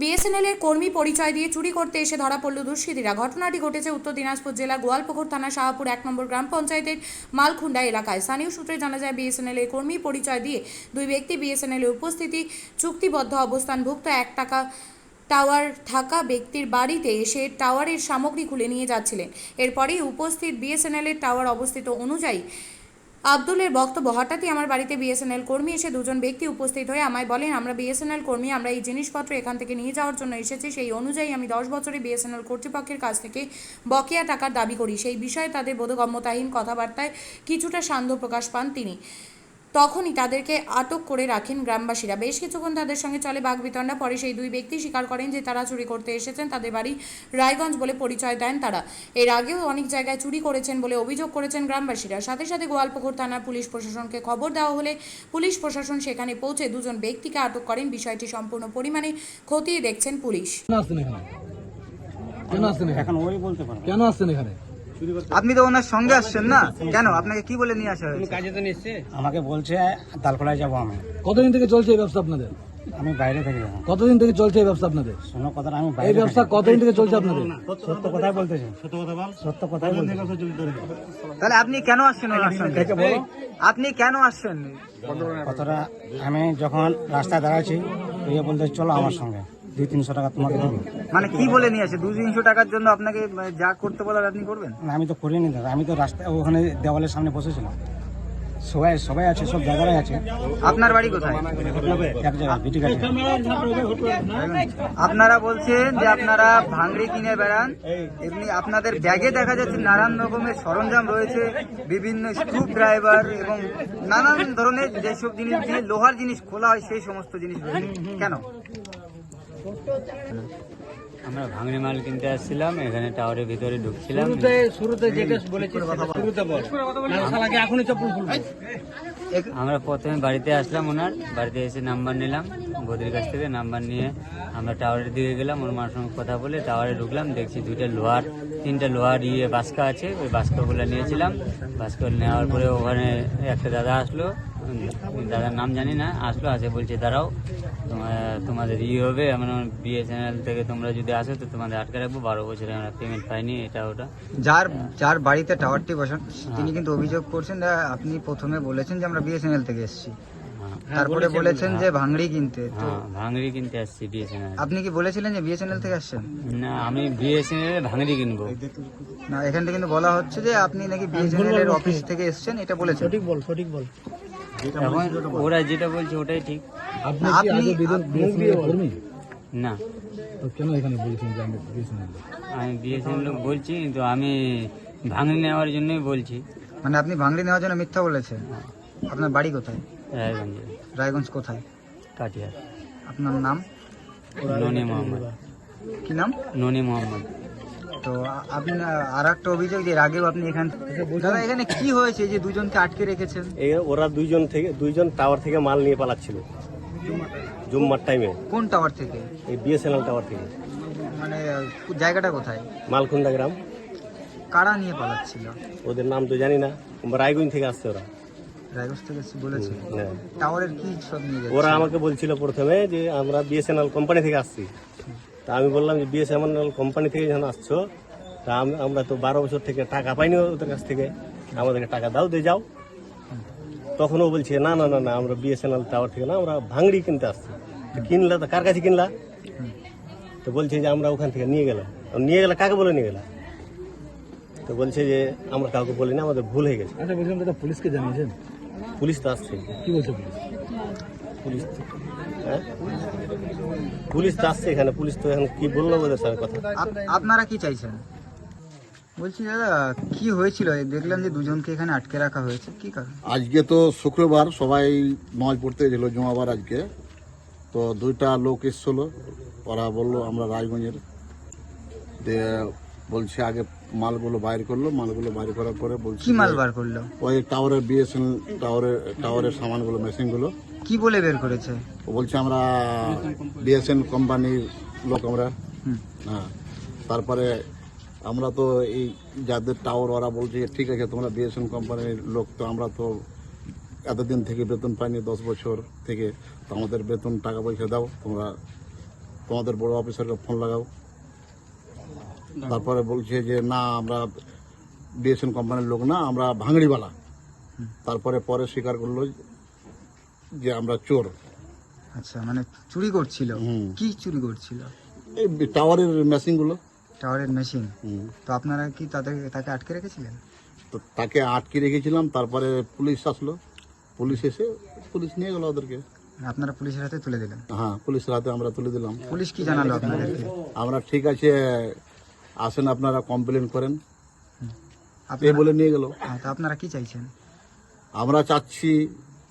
BSNL এর কর্মী পরিচয় দিয়ে চুরি করতে এসে ধরা পড়ল দুষ্কৃতীরা। ঘটনাটি ঘটেছে উত্তর দিনাজপুর জেলা গোয়ালপুকুর থানা শাহপুর এক নম্বর গ্রাম পঞ্চায়েতের মালখুন্ডা এলাকায়। স্থানীয় সূত্রে জানা যায়, বিএসএনএল এর কর্মী পরিচয় দিয়ে দুই ব্যক্তি বিএসএনএল এর উপস্থিতি চুক্তিবদ্ধ অবস্থানভুক্ত এক টাকা টাওয়ার থাকা ব্যক্তির বাড়িতে এসে টাওয়ারের সামগ্রী খুলে নিয়ে যাচ্ছিলেন। এরপরেই উপস্থিত বিএসএনএল এর টাওয়ার অবস্থিত অনুযায়ী আব্দুলের বক্তব্য, হঠাৎই আমার বাড়িতে বিএসএনএল কর্মী এসে দুজন ব্যক্তি উপস্থিত হয়ে আমায় বলেন, আমরা বিএসএনএল কর্মী, আমরা এই জিনিসপত্র এখান থেকে নিয়ে যাওয়ার জন্য এসেছি। সেই অনুযায়ী আমি দশ বছরে বিএসএনএল কর্তৃপক্ষের কাছ থেকে বকেয়া টাকার দাবি করি। সেই বিষয়ে তাদের বোধগম্যতাহীন কথাবার্তায় কিছুটা সান্ধ্য প্রকাশ পান তিনি। তখনই তাদেরকে আটক করে রাখেন গ্রামবাসীরা। বেশ কিছুক্ষণ তাদের সঙ্গে চলে বাঘ বাঘবিতণ্ডা পরে সেই দুই ব্যক্তি স্বীকার করেন যে তারা চুরি করতে এসেছেন। তাদের বাড়ি রায়গঞ্জ বলে পরিচয় দেন তারা। এর আগেও অনেক জায়গায় চুরি করেছেন বলে অভিযোগ করেছেন গ্রামবাসীরা। সাথে সাথে গোয়ালপুকুর থানার পুলিশ প্রশাসনকে খবর দেওয়া হলে পুলিশ প্রশাসন সেখানে পৌঁছে দুজন ব্যক্তিকে আটক করেন। বিষয়টি সম্পূর্ণ পরিমাণে খতিয়ে দেখছেন পুলিশ। কেন আসছেন এখানে? কেন আসছেন এখানে? আপনি তো ওনার সঙ্গে আসছেন না? কেন? আপনাকে কি বলে নিয়ে আসা হয়েছে? কাজে তো নিচ্ছে আমাকে বলছে দালকোলায় যাব আমি। কতদিন থেকে চলছে এই ব্যবসা আপনাদের? আমি বাইরে থেকে কতদিন থেকে চলছে এই ব্যবসা আপনাদের? শোনো কথাটা আমি এই ব্যবসা কতদিন থেকে চলছে আপনাদের? সত্য কথাই বলতেছে। সত্য কথা বল। সত্য কথাই তাহলে আপনি কেন আসছেন আপনি কেন আসছেন? কথাটা আমি যখন রাস্তায় দাঁড়াচ্ছি বলতে চলো আমার সঙ্গে। দুই তিনশো টাকা তোমাকে দেবো। মানে কি বলে নিয়ে আসে? দুই তিনশো টাকার জন্য আপনাকে যা করতে বলার আপনি করবেন? না, আমি তো করিনি দাদা। আমি তো রাস্তায় ওখানে দেওয়ালের সামনে বসেছিলাম। সবাই সবাই আছে সব জায়গায় আছে। আপনার বাড়ি কোথায়? আপনারা বলছেন যে আপনারা ভাঙড়ি কিনে বেড়ান। এমনি আপনাদের ব্যাগে দেখা যাচ্ছে নানান রকমের সরঞ্জাম রয়েছে বিভিন্ন স্ক্রু ড্রাইভার এবং নানান ধরনের যেসব জিনিস দিয়ে লোহার জিনিস খোলা হয় সেই সমস্ত জিনিস কেন? আমরা ভাঙড়ি মাল কিনতে আসছিলাম এখানে টাওয়ারের ভিতরে ঢুকছিলাম। শুরুতে যেটা বলেছিস শুরুতে বল। এখনই চপ্পল খুলবো। আমরা প্রথমে বাড়িতে আসলাম ওনার বাড়িতে এসে নাম্বার নিলাম বৌদির কাছ থেকে নাম্বার নিয়ে আমরা টাওয়ারের দিকে গেলাম ওর মার সঙ্গে কথা বলে টাওয়ারে ঢুকলাম দেখছি দুইটা লোহার তিনটা লোহার ইয়ে বাস্কা আছে ওই বাস্কাগুলো নিয়েছিলাম। বাস্কা নেওয়ার পরে ওখানে একটা দাদা আসলো দাদার নাম জানি না আসলো আসে বলছে দাঁড়াও তোমাদের ইয়ে হবে আমরা বিএসএনএল থেকে তোমরা যদি আসো তো তোমাদের আটকে রাখব বারো বছরে আমরা পেমেন্ট পাইনি এটা ওটা। যার যার বাড়িতে টাওয়ারটি বসান তিনি কিন্তু অভিযোগ করছেন যে আপনি প্রথমে বলেছেন যে আমরা বিএসএনএল থেকে এসেছি। হ্যাঁ। তারপরে বলেছেন। যে ভাঙড়ি কিনতে তো হ্যাঁ ভাঙড়ি কিনতে আসছি বিএসএনএল আপনি কি বলেছিলেন যে বিএসএনএল থেকে আসছেন? না আমি বিএসএনএল ভাঙড়ি কিনবো। না এখান থেকে কিন্তু বলা হচ্ছে যে আপনি নাকি বিএসএনএল এর অফিস থেকে এসেছেন এটা বলেছেন। সঠিক বল সঠিক বল। এখন ওরা যেটা বলছে ওটাই ঠিক। আপনি কি কর্মী না। তো কেন এখানে বলেছেন যে আমি বিএসএনএল আমি বিএসএনএল বলছি কিন্তু আমি ভাঙড়ি নেওয়ার জন্যই বলছি। মানে আপনি ভাঙড়ি নেওয়ার জন্য মিথ্যা বলেছেন? আপনার বাড়ি কোথায়? রায়গঞ্জে। রায়গঞ্জ কোথায়? কাটিয়ার আপনার নাম? ননি মোহাম্মদ। কি নাম? ননি মোহাম্মদ। তো আ- আপনি আর একটা অভিযোগ যে এর আগেও আপনি এখান দাদা এখানে কি হয়েছে যে দুজনকে আটকে রেখেছেন? ওরা দুইজন থেকে দুইজন টাওয়ার থেকে মাল নিয়ে পালাচ্ছিল। জুম্মার টাইমে কোন টাওয়ার থেকে? এই বিএসএনএল টাওয়ার থেকে। মানে জায়গাটা কোথায়? মালকুন্দা গ্রাম। কারা নিয়ে পালাচ্ছিল? ওদের নাম তো জানি না। রায়গঞ্জ থেকে আসছে ওরা। রায়গঞ্জ থেকে বলেছে? হ্যাঁ। টাওয়ারের কি সব নিয়ে ওরা আমাকে বলছিল প্রথমে যে আমরা বিএসএনএল কোম্পানি থেকে আসছি। তা আমি বললাম যে বিএসএনএল কোম্পানি থেকে যখন আসছো তা আম- আমরা তো বারো বছর থেকে টাকা পাইনি ওদের কাছ থেকে। আমাদেরকে টাকা দাও দিয়ে যাও। তখন ও বলছে না না না না আমরা বিএসএনএল টাওয়ার থেকে না আমরা ভাঙড়ি কিনতে আসছি। তো কিনলা তো কার কাছে কিনলা? তো বলছে যে আমরা ওখান থেকে নিয়ে গেলাম। নিয়ে গেলে কাকে বলে নিয়ে গেলাম তো বলছে যে আমরা কাউকে বলি না আমাদের ভুল হয়ে গেছে। আচ্ছা বলছিলাম দাদা পুলিশকে জানিয়েছেন? পুলিশ তো আসছে কি বলছে পুলিশ? পুলিশ হ্যাঁ? পুলিশ তো আসছে এখানে পুলিশ তো এখন কি বলল ওদের সঙ্গে কথা? আপনারা কি চাইছেন? বলছি দাদা কি হয়েছিল? দেখলাম যে দুজনকে এখানে আটকে রাখা হয়েছে। কি কারণ? আজকে তো শুক্রবার সবাই নামাজ পড়তে গেছিল জমাবার আজকে। তো দুইটা লোক এসছিল। ওরা বলল আমরা রায়গঞ্জের দিয়ে বলছে আগে মালগুলো বাইর করল মালগুলো বাইর করার পরে বলছে কি মাল বার করল? ওই টাওয়ারের বিএসএনএল টাওয়ারের টাওয়ারের সামানগুলো মেশিনগুলো। কি বলে বের করেছে? ও বলছে আমরা বিএসএন কোম্পানির লোক আমরা। হ্যাঁ। তারপরে আমরা তো এই যাদের টাওয়ার ওরা বলছে ঠিক আছে তোমরা বিএসএন কোম্পানির লোক তো আমরা তো এতদিন থেকে বেতন পাইনি দশ বছর থেকে। তো আমাদের বেতন টাকা পয়সা দাও তোমরা তোমাদের বড় অফিসারকে ফোন লাগাও। তারপরে বলছে যে না আমরা বিএসএন কোম্পানির লোক না আমরা ভাঙড়িওয়ালা। তারপরে পরে স্বীকার করল যে আমরা চোর। আচ্ছা মানে চুরি করছিল। কি চুরি করছিল? এই টাওয়ারের মেশিনগুলো। টাওয়ারের মেশিন। তো আপনারা কি তাদের তাকে আটকে রেখেছিলেন? তো তাকে আটকে রেখেছিলাম তারপরে পুলিশ আসলো। পুলিশ এসে পুলিশ নিয়ে গেল ওদেরকে। আপনারা পুলিশের হাতে তুলে দিলেন? হ্যাঁ পুলিশের হাতে আমরা তুলে দিলাম। পুলিশ কি জানালো আপনাদেরকে? আমরা ঠিক আছে আসেন আপনারা কমপ্লেন করেন। আপনারা বলে নিয়ে গেল। তো আপনারা কি চাইছেন? আমরা চাচ্ছি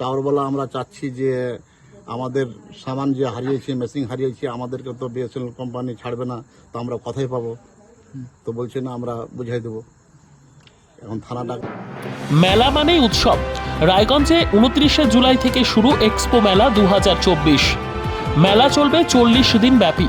টাওয়ারওয়ালা আমরা চাচ্ছি যে আমাদের সামান যে হারিয়েছি মেশিন হারিয়েছি আমাদেরকে তো বিএসএনএল কোম্পানি ছাড়বে না তো আমরা কথাই পাবো। তো বলছে না আমরা বুঝাই দেবো। এখন থানাটা মেলা মানেই উৎসব। রায়গঞ্জে উনত্রিশে জুলাই থেকে শুরু এক্সপো মেলা দু হাজার চব্বিশ। মেলা চলবে চল্লিশ দিন ব্যাপী।